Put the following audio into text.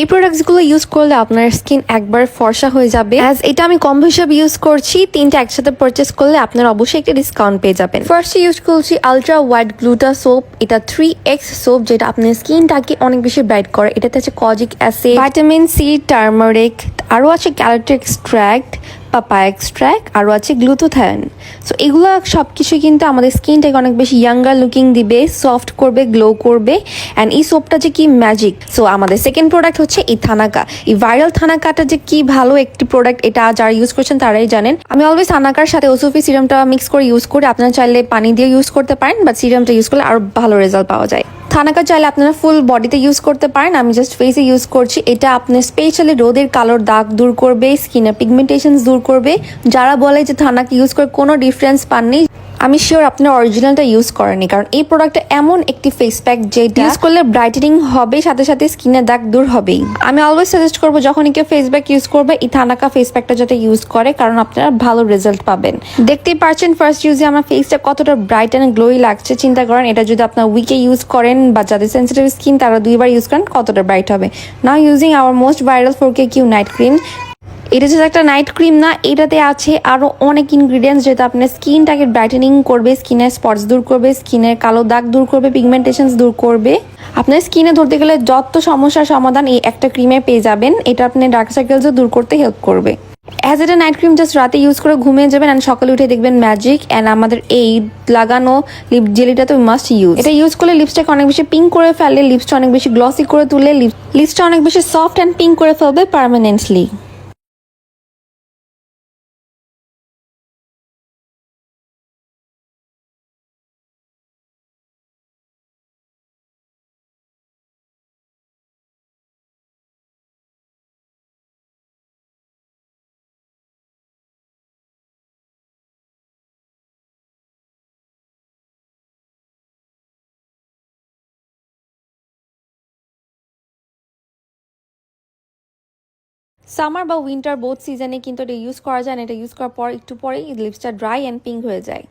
এই প্রোডাক্টসগুলো ইউজ করলে আপনার স্কিন একবার ফর্সা হয়ে যাবে। অ্যাজ এটা আমি কম হিসাবে ইউজ করছি, তিনটা একসাথে পারচেস করলে আপনার অবশ্যই একটা ডিসকাউন্ট পেয়ে যাবেন। ফার্স্ট ইউজ করছি আলট্রা হোয়াইট গ্লুটা সোপ এটা থ্রি এক্স সোপ যেটা আপনার স্কিনটাকে অনেক বেশি ব্রাইট করে। এটাতে আছে kojic acid vitamin C turmeric আরও আছে ক্যালোরি এক্সট্র্যাক্ট পাপা এক্সট্র্যাক্ট আরও আছে গ্লুটোথায়ন সো এগুলো সব কিছু কিন্তু আমাদের স্কিনটাকে অনেক বেশি ইয়াঙ্গার লুকিং দিবে সফট করবে গ্লো করবে অ্যান্ড এই সোপটা যে কি ম্যাজিক সো আমাদের সেকেন্ড প্রোডাক্ট হচ্ছে এই থানাকা। এই ভাইরাল থানাকাটা যে কি ভালো একটি প্রোডাক্ট এটা যারা ইউজ করছেন তারাই জানেন। আমি অলওয়েজ থানাকার সাথে ওসুফি সিরামটা মিক্স করে ইউজ করি। আপনারা চাইলে পানি দিয়ে ইউজ করতে পারেন বাট সিরামটা ইউজ করলে আরও ভালো রেজাল্ট পাওয়া যায়। থানাকা চাইলে আপনারা ফুল বডিতে ইউজ করতে পারেন। আমি জাস্ট ফেসে ইউজ করছি। এটা আপনার স্পেশালি রোদের কালোর দাগ দূর করবে স্কিনের পিগমেন্টেশন দূর করবে। যারা বলে যে থানাকে ইউজ করে কোনো ডিফারেন্স পাননি আমি শিওর আপনার অরিজিনালটা ইউজ করেনি কারণ এই প্রোডাক্টটা এমন একটি ফেস প্যাক যেটা ইউজ করলে ব্রাইটেনিং হবে সাথে সাথে স্কিনের দাগ দূর হবেই। আমি অলওয়েজ সাজেস্ট করব যখনই কেউ ফেস প্যাক ইউজ করবে এই থানাকা ফেস প্যাকটা যাতে ইউজ করে কারণ আপনারা ভালো রেজাল্ট পাবেন। দেখতেই পারছেন ফার্স্ট ইউজে আমার ফেসটা কতটা ব্রাইট অ্যান্ড গ্লোই লাগছে চিন্তা করেন এটা যদি আপনার উইকে ইউজ করেন বা যাদের সেন্সিটিভ স্কিন তারা দুইবার ইউজ করেন কতটা ব্রাইট হবে। Now using our most viral four K Q night cream এটা just একটা নাইট ক্রিম না, এটাতে আছে আরও অনেক ইনগ্রিডিয়েন্টস যেটা আপনার স্কিনটাকে ব্রাইটেনিং করবে স্কিনের স্পটস দূর করবে স্কিনের কালো দাগ দূর করবে পিগমেন্টেশনস দূর করবে। আপনার স্কিনে ধরতে গেলে যত সমস্যার সমাধান এই একটা ক্রিমে পেয়ে যাবেন, এটা আপনার ডার্ক সার্কেলসও দূর করতে হেল্প করবে। অ্যাজ এটা নাইট ক্রিম জাস্ট রাতে ইউজ করে ঘুমিয়ে যাবেন অ্যান্ড সকালে উঠে দেখবেন ম্যাজিক অ্যান্ড আমাদের এই লাগানো লিপ জেলিটা তো মাস্ট ইউজ এটা ইউজ করলে লিপসটাকে অনেক বেশি পিঙ্ক করে ফেলে লিপসটা অনেক বেশি গ্লসি করে তুলে লিপসটা অনেক বেশি সফট অ্যান্ড পিঙ্ক করে ফেলবে পার্মানেন্টলি সামার বা উইন্টার বোথ সিজনে কিন্তু এটা ইউজ করা যায় না। এটা ইউজ করার পর, একটু পরেই লিপসটা ড্রাই অ্যান্ড পিঙ্ক হয়ে যায়।